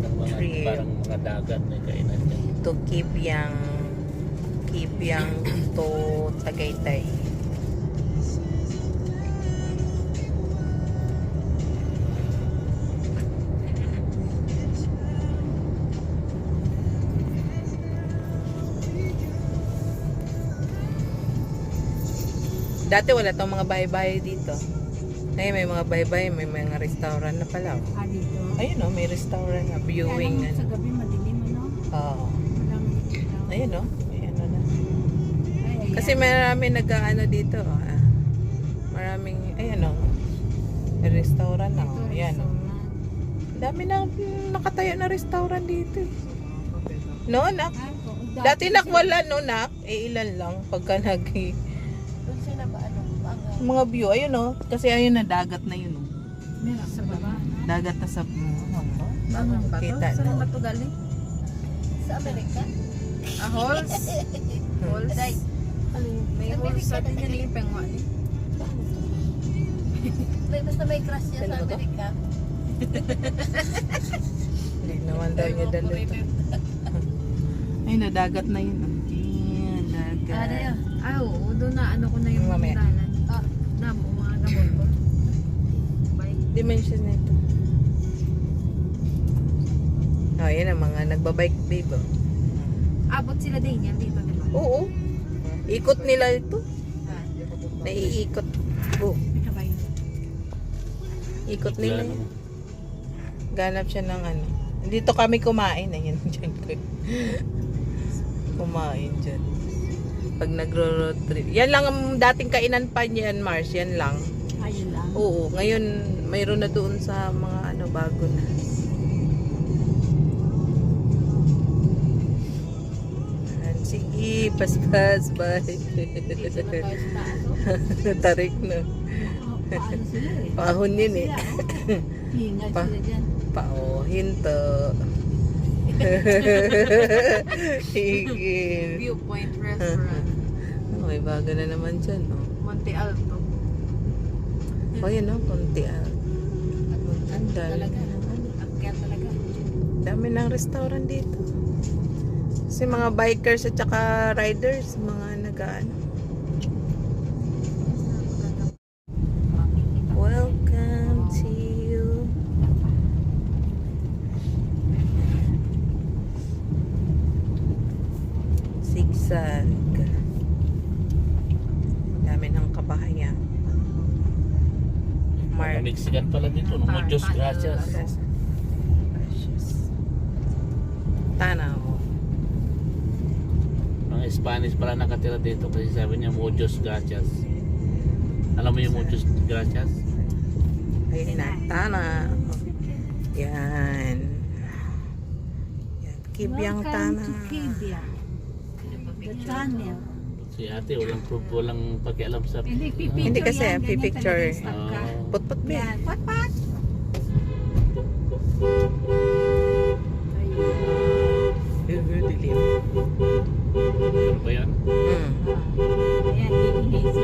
road trip. parang mga dagat na kainan to Kibyang Kibyang to Tagaytay. Dati wala tong mga bahay-bahay dito. Ngayon may mga bahay-bahay, may mga restaurant na pala. oh. Ah, dito. Ayun oh, may restaurant na viewing. Kaya ano. sa gabi madilim, ano? Oo. Ilaw. Ayun oh. Ayan oh na. Ay, ayan. Kasi marami nag-ano dito. Ah. Maraming, ayan o. May restaurant na. Oh. Ayan o. Dami na nakatayo na restaurant dito. eh. No, nak? Dati nak wala no, nak. Eh, ilan lang pagka nag Mga mga view. Ayun o. Kasi ayun na, dagat na yun o. Meron sa baba. Dagat na sa... Bangon ba to? Kita Saan ba to galing? sa Amerika. Ah, halls? Halls? Day. May Sa halls sa yan yung pengwa ni. May basta may crush niya sa? Amerika. Hindi naman daw niya dalo ito. Ayun na, dagat na yun. oh. Ayan, dagat. Ano? Ah, oo. Doon na ano ko na yung Mamaya. Ah. Na, mga gamot ko. Bye. Dimension na ito. Oh, yan ang mga nagbabike babe. Oh. Abot sila din yan dito, di ba? Oo. Ikot nila ito. Naiikot. Oh, ikot nila. Mo. Ganap siya ng ano. Dito kami kumain. Ayan, dyan ko. kumain dyan. Pag nagro-road trip. Yan lang ang dating kainan pa niyan, Mars. Yan lang. Ayun lang. Oo. Ngayon, mayroon na doon sa mga ano, bago na. Sige, paspas, bye. Oh. Tarik na. Paano sila eh? Pahon yun eh. Hingal Pa- sila dyan. Pao, hinto. Higil. Viewpoint Restaurant. Oh, may bago na naman dyan, oh. Monte Alto. O, yan, oh, konti, ah. Ang dami. Akyat talaga. Dami ng restaurant dito. Kasi mga bikers at saka riders, mga nag-ano. Welcome to you. Zigzag. Dami ng kabahayan. Mga Mark. Mexican pala dito. No? Muchos gracias. Tanaw. Mga Spanish pala nakatira dito kasi sabi niya muchos gracias. Alam mo yung muchos gracias? Ayun na, tana. Yan. Yan. Kibyang tana. Welcome to Kibia. The channel. Si ate walang proof, walang pakialam sa... Hindi, pipicture Hindi kasi, yan. Pipicture. Oh. Put-put ba? Yan. Pat, pat. Dilim. Ano ba yan? Hmm. Ayan, hihinay sila.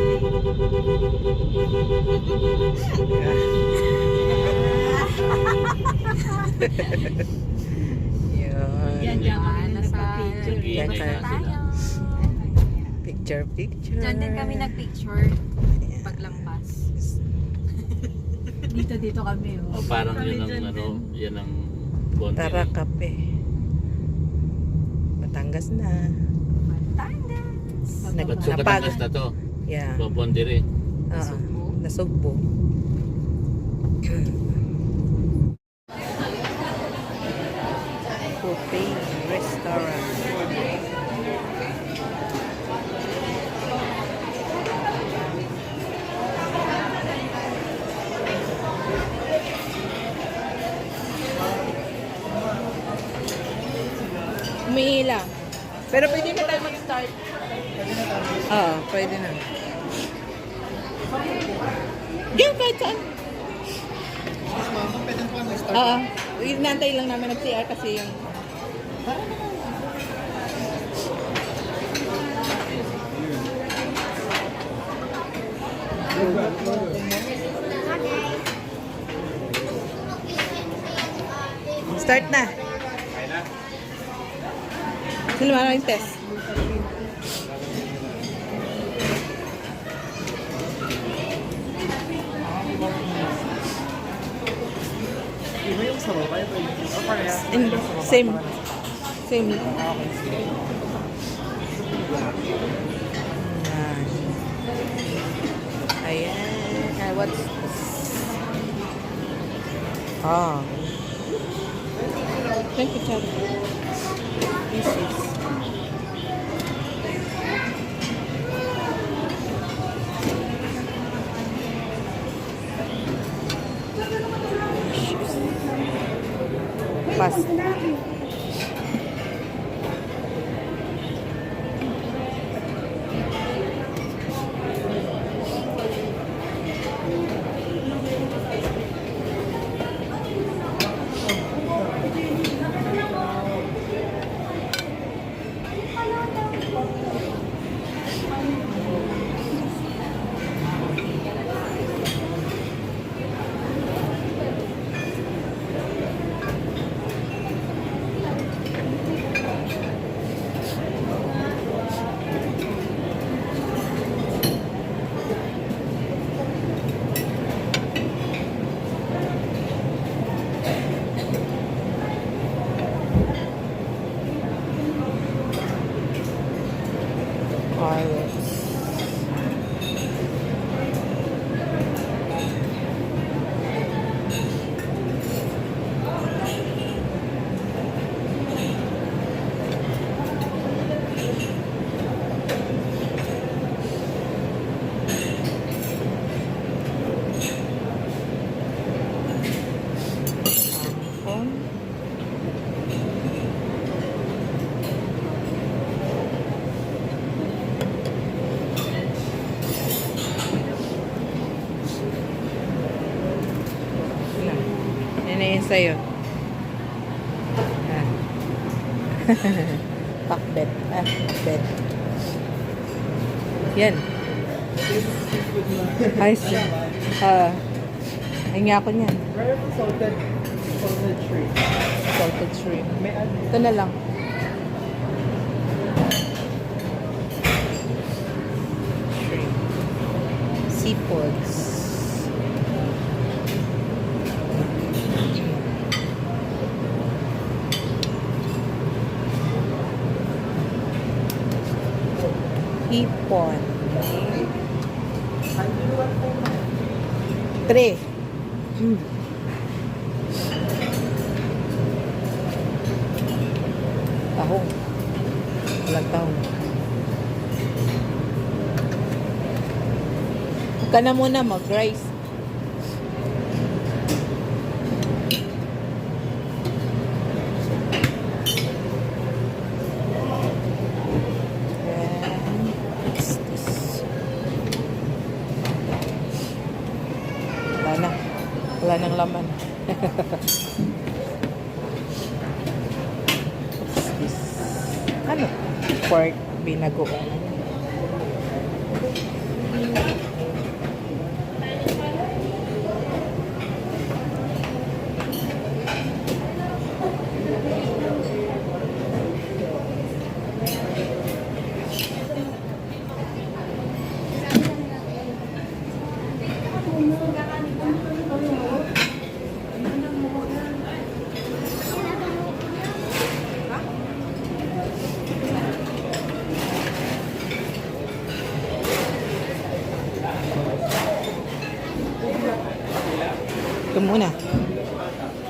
Yan, Yan. dyan kami nagpa-picture. Yan Nag-iinay ka. na sila. Picture, picture. Diyan din kami nag-picture paglampas. Dito, dito kami. O Oh. parang Kami yun ang ano, yan ang konti. Tara kape. Batangas na. Batangas. Nag- Ba't so napag- Batangas na to? Yeah. Babondere. Oo. Nasugbo. Buffet restaurant. Umihila. Pero pwede na tayo mag-start. Oo, pwede na. Diyan, kahit saan. Oo. Inantay lang namin nag-CR kasi yung... Start na. Sino ba yung test? Same. Same. Ayan. Ayan. What's this? Ah. Thank you, Chad. passa. Sa'yo. Ah. Pakbet. Ah, pakbet. Yan. Ayos. Ah. Hingi ako niyan. salted, salted shrimp. Salted shrimp. Ano? Ito na lang. Shrimp. Seafoods. Hipon. Tre. Mm. Tahong. Walang tahong. Huwag ka na muna mag-rice. Then, what's this? Wala na. Wala nang laman. Ano? Pork binagoong. Ito muna.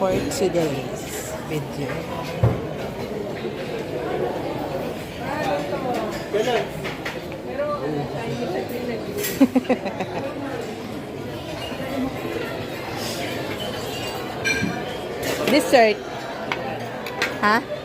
For today's video. Dessert. Ha?